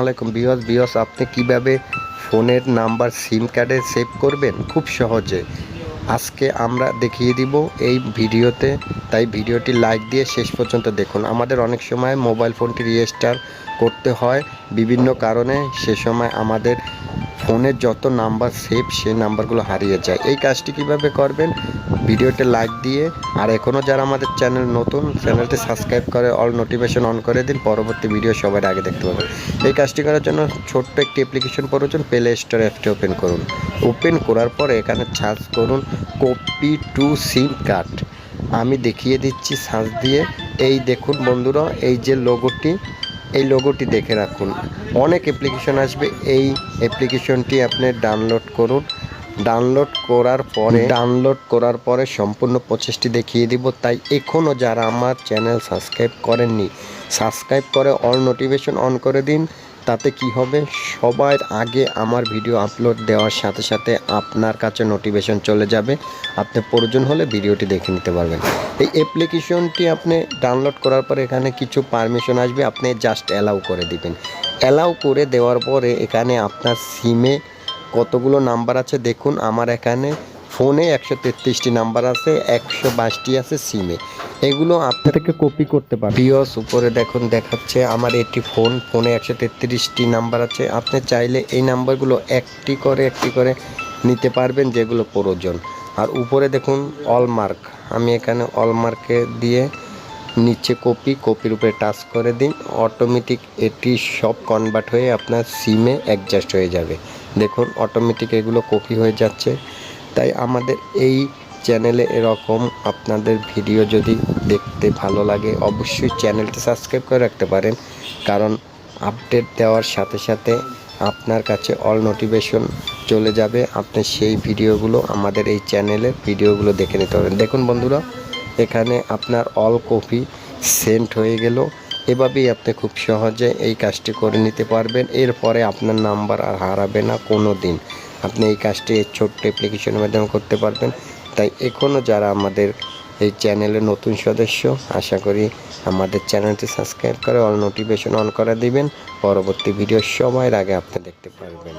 আলাইকুম বিয়স বিয়স আপনি কীভাবে ফোনের নাম্বার সিম কার্ডে সেভ করবেন? খুব সহজে। আজকে আমরা দেখিয়ে দিব এই ভিডিওতে। তাই ভিডিওটি লাইক দিয়ে শেষ পর্যন্ত দেখুন। আমাদের অনেক সময় মোবাইল ফোনটি রেজিস্টার করতে হয় বিভিন্ন কারণে। সে সময় আমাদের ফোনের যত নাম্বার সেভ, সেই নাম্বারগুলো হারিয়ে যায়। এই কাজটি কীভাবে করবেন? ভিডিওতে লাইক দিয়ে, আর এখনও যারা আমাদের চ্যানেল নতুন চ্যানেলটি সাবস্ক্রাইব করে অল নোটিফিকেশন অন করে দিন। পরবর্তী ভিডিও সবার আগে দেখতে পাবেন। এই কাজটি করার জন্য ছোট্ট একটি অ্যাপ্লিকেশন প্রয়োজন প্লে স্টোর অ্যাপটি ওপেন করুন। ওপেন করার পরে এখানে সার্চ করুন কপি টু সিম কার্ড আমি দেখিয়ে দিচ্ছি সার্চ দিয়ে। এই দেখুন বন্ধুরা, এই যে লোগোটি এই লোগোটি দেখে রাখুন। অনেক অ্যাপ্লিকেশন আসবে। এই অ্যাপ্লিকেশনটি আপনি ডাউনলোড করুন। ডাউনলোড করার পরে ডাউনলোড করার পরে সম্পূর্ণ প্রচেষ্টি দেখিয়ে দিব। তাই এখনও যারা আমার চ্যানেল সাবস্ক্রাইব করেননি সাবস্ক্রাইব করে অল নোটিফিকেশন অন করে দিন। তাতে কি হবে? সবার আগে আমার ভিডিও আপলোড দেওয়ার সাথে সাথে আপনার কাছে নোটিফিকেশন চলে যাবে। আপনি প্রয়োজন হলে ভিডিওটি দেখে নিতে পারবেন। এই অ্যাপ্লিকেশনটি আপনি ডাউনলোড করার পরে এখানে কিছু পারমিশন আসবে, আপনি জাস্ট অ্যালাউ করে দিবেন। অ্যালাউ করে দেওয়ার পরে এখানে আপনার সিমে কতগুলো নাম্বার আছে দেখুন। আমার এখানে ফোনে একশো তেত্রিশটি নাম্বার আছে একশো বাইশটি আছে সিমে। এগুলো আপনাদেরকে কপি করতে পারেন। বিওস উপরে দেখুন দেখাচ্ছে আমার এটি ফোন ফোনে একশো তেত্রিশটি নাম্বার আছে। আপনি চাইলে এই নাম্বারগুলো একটি করে একটি করে নিতে পারবেন যেগুলো প্রয়োজন। আর উপরে দেখুন অলমার্ক আমি এখানে অলমার্কে দিয়ে নিচে কপি কপির উপরে টাচ করে দিন অটোমেটিক এটি সব কনভার্ট হয়ে আপনার সিমে অ্যাডজাস্ট হয়ে যাবে। দেখুন অটোমেটিক এগুলো কপি হয়ে যাচ্ছে। তাই আমাদের এই চ্যানেলে এরকম আপনাদের ভিডিও যদি দেখতে ভালো লাগে, অবশ্যই চ্যানেলটি সাবস্ক্রাইব করে রাখতে পারেন। কারণ আপডেট দেওয়ার সাথে সাথে আপনার কাছে অল নোটিফিকেশন চলে যাবে। আপনি সেই ভিডিওগুলো আমাদের এই চ্যানেলের ভিডিওগুলো দেখে নিতে পারবেন। দেখুন বন্ধুরা, এখানে আপনার অল কপি সেন্ট হয়ে গেল। এভাবেই আপনি খুব সহজে এই কাজটি করে নিতে পারবেন। এরপরে আপনার নাম্বার আর হারাবে না কোনো দিন। আপনি এই কাজটি এই ছোট্ট অ্যাপ্লিকেশনের মাধ্যমে করতে পারবেন। তাই এখনও যারা আমাদের এই চ্যানেলের নতুন সদস্য, আশা করি আমাদের চ্যানেলটি সাবস্ক্রাইব করে অল নোটিফিকেশন অন করে দিবেন। পরবর্তী ভিডিও সময়ের আগে আপনি দেখতে পারবেন।